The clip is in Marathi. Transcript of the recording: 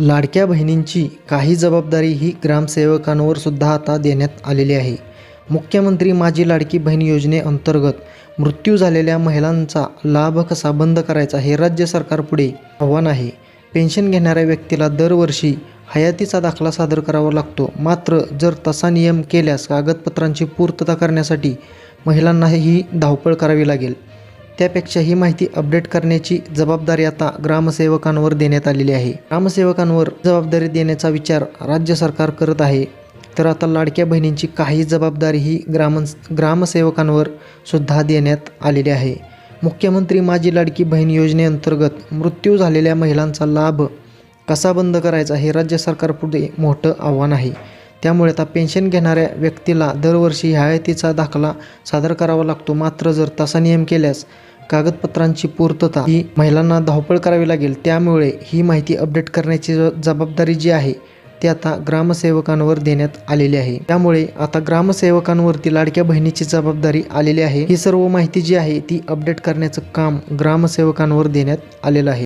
लाडक्या बहिणींची काही जबाबदारी ही ग्रामसेवकांवर सुद्धा आता देण्यात आलेली आहे. मुख्यमंत्री माझी लाडकी बहीण योजनेअंतर्गत मृत्यू झालेल्या महिलांचा लाभ कसा बंद करायचा हे राज्य सरकारपुढे आव्हान आहे. पेन्शन घेणाऱ्या व्यक्तीला दरवर्षी हयातीचा दाखला सादर करावा लागतो. मात्र जर तसा नियम केल्यास कागदपत्रांची पूर्तता करण्यासाठी महिलांनाही धावपळ करावी लागेल. त्यापेक्षा ही माहिती अपडेट करण्याची जबाबदारी आता ग्रामसेवकांवर देण्यात आलेली आहे. ग्रामसेवकांवर जबाबदारी देण्याचा विचार राज्य सरकार करत आहे. तर आता लाडक्या बहिणींची काही जबाबदारी ही ग्राम ग्रामसेवकांवर सुद्धा देण्यात आलेली आहे. मुख्यमंत्री माझी लाडकी बहीण योजनेअंतर्गत मृत्यू झालेल्या महिलांचा लाभ कसा बंद करायचा हे राज्य सरकारपुढे मोठं आव्हान आहे. त्यामुळे आता पेन्शन घेणाऱ्या व्यक्तीला दरवर्षी हयातीचा दाखला सादर करावा लागतो. मात्र जर तसा नियम केल्यास कागदपत्रांची पूर्तता ही महिलांना धावपळ करावी लागेल. त्यामुळे ही माहिती अपडेट करण्याची ज- जबाबदारी जी आहे ती आता ग्रामसेवकांवर देण्यात आलेली आहे. त्यामुळे आता ग्रामसेवकांवरती लाडक्या बहिणीची जबाबदारी आलेली आहे. ही सर्व माहिती जी आहे ती अपडेट करण्याचं काम ग्रामसेवकांवर देण्यात आलेलं आहे.